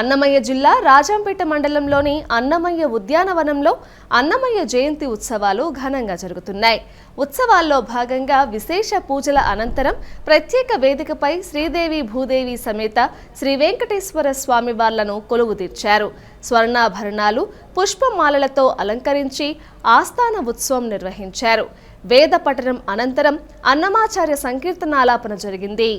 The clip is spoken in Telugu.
అన్నమయ్య జిల్లా రాజంపేట మండలంలోని అన్నమయ్య ఉద్యానవనంలో అన్నమయ్య జయంతి ఉత్సవాలు ఘనంగా జరుగుతున్నాయి. ఉత్సవాల్లో భాగంగా విశేష పూజల అనంతరం ప్రత్యేక వేదికపై శ్రీదేవి భూదేవి సమేత శ్రీ వెంకటేశ్వర స్వామి వార్లను కొలువు తీర్చారు. స్వర్ణాభరణాలు పుష్పమాలలతో అలంకరించి ఆస్థాన ఉత్సవం నిర్వహించారు. వేద పఠనం అనంతరం అన్నమాచార్య సంకీర్తనాలాపన జరిగింది.